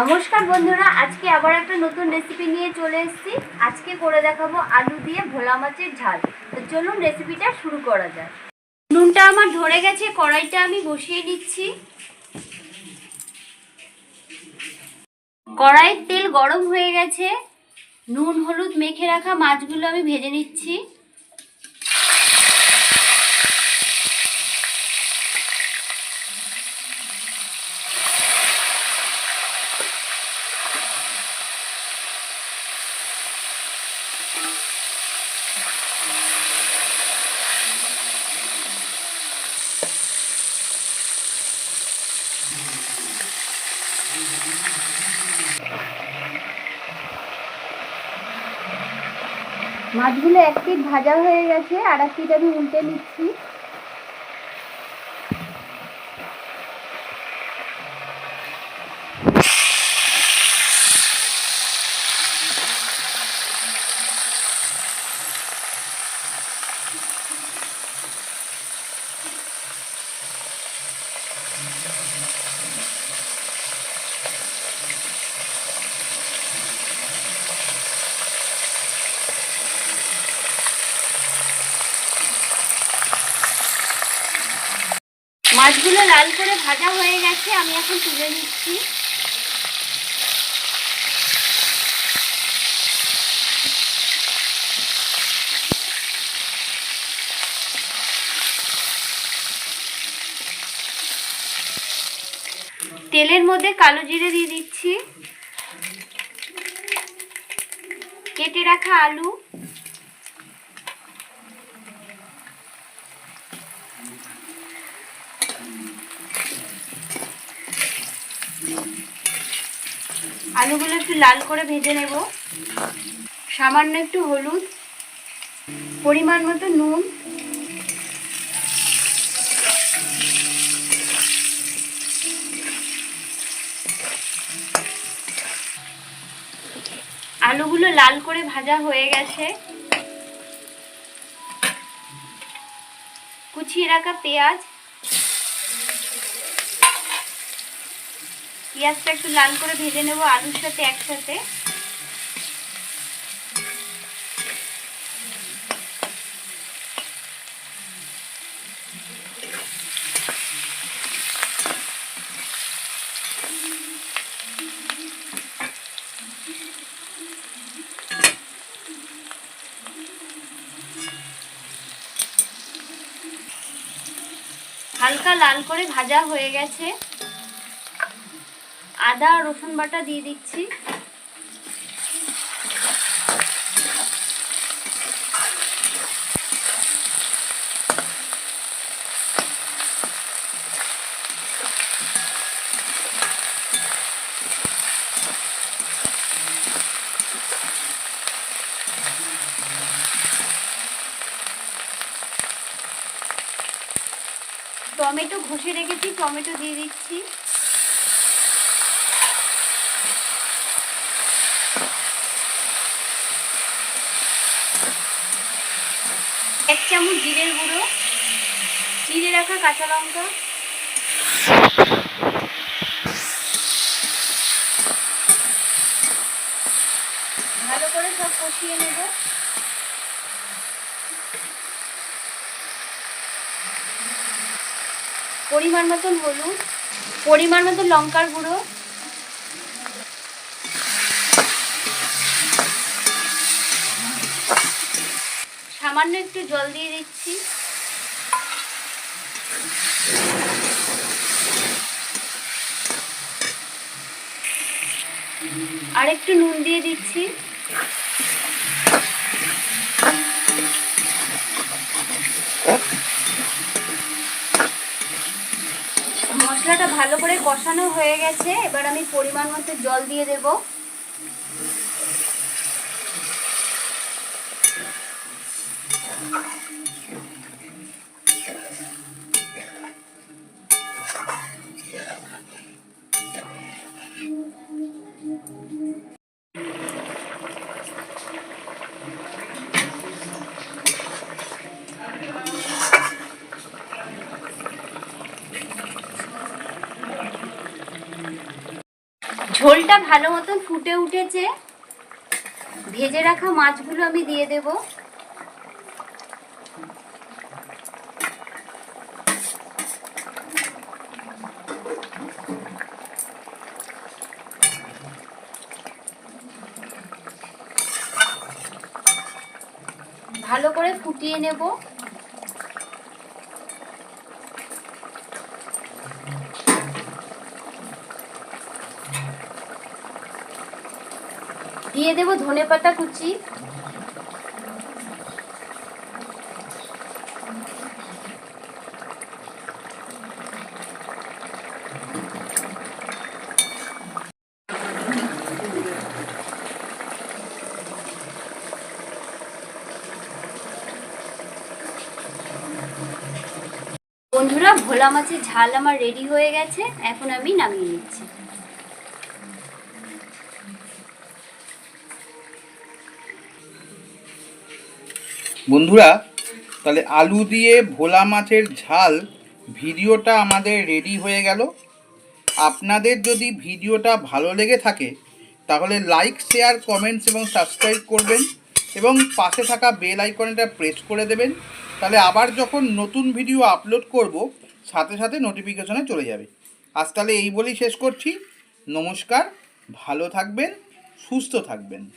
নমস্কার বন্ধুরা, আজকে আবার একটা নতুন রেসিপি নিয়ে চলে এসেছি। আজকে করে দেখাবো আলু দিয়ে ভোলা মাছের ঝাল। তো চলুন রেসিপিটা শুরু করা যাক। নুনটা আমার ধরে গেছে, কড়াইটা আমি বসিয়ে দিচ্ছি। কড়াইয়ের তেল গরম হয়ে গেছে। নুন, হলুদ মেখে রাখা মাছগুলো আমি ভেজে নিচ্ছি। মাছগুলো এক পিঠ ভাজা হয়ে গেছে আর এক পিঠ আমি উল্টে নিচ্ছি। মাছগুলো লাল করে ভাজা হয়ে গেছে, আমি এখন তুলে নিচ্ছি। তেলের মধ্যে কালো জিরে দিয়ে দিচ্ছি। কেটে রাখা আলু। আলুগুলো একটু লাল করে ভেজে নেব। সামান্য একটু হলুদ, পরিমাণ মতো নুন। আলুগুলো লাল করে ভাজা হয়ে গেছে। কুচিয়ে রাখা পেঁয়াজ পেঁয়াজটা একটু লাল করে ভেজে নেব আলুর সাথে একসাথে। হালকা লাল করে ভাজা হয়ে গেছে। আদা রসুন বাটা দিয়ে দিচ্ছি। টমেটো ঘষে রেখেছি টমেটো দিয়ে দিচ্ছি। এক চামচ জিরের গুঁড়ো, চিড়ে রাখা কাঁচা লঙ্কা। ভালো করে সব কষিয়ে নেব। পরিমাণ মতন হলুদ, পরিমাণ মতন লঙ্কার গুঁড়ো। সামান্য একটু জল দিয়ে দিচ্ছি। আর একটু নুন দিয়ে দিচ্ছি। মশলাটা ভালো করে কষানো হয়ে গেছে। এবার আমি পরিমাণ মতো জল দিয়ে দেবো। ঝোলটা ভালো মতন ফুটে উঠেছে। ভেজে রাখা মাছগুলো আমি দিয়ে দেবো। ভালো করে ফুটিয়ে নেব। দিয়ে দেব ধনে পাতা কুচি বন্ধুরা ভোলা মাছের ঝাল আমার রেডি হয়ে গেছে, এখন আমি নামিয়ে নিচ্ছি। বন্ধুরা, তাহলে আলু দিয়ে ভোলা মাছের ঝাল ভিডিওটা আমাদের রেডি হয়ে গেল। আপনাদের যদি ভিডিওটা ভালো লেগে থাকে, তাহলে লাইক শেয়ার কমেন্টস এবং সাবস্ক্রাইব করবেন এবং পাশে থাকা বেল আইকনটা প্রেস করে দেবেন। তাহলে আবার যখন নতুন ভিডিও আপলোড করব সাথে সাথে নোটিফিকেশনে চলে যাবে। আজ তাহলে এই বলেই শেষ করছি। নমস্কার, ভালো থাকবেন, সুস্থ থাকবেন।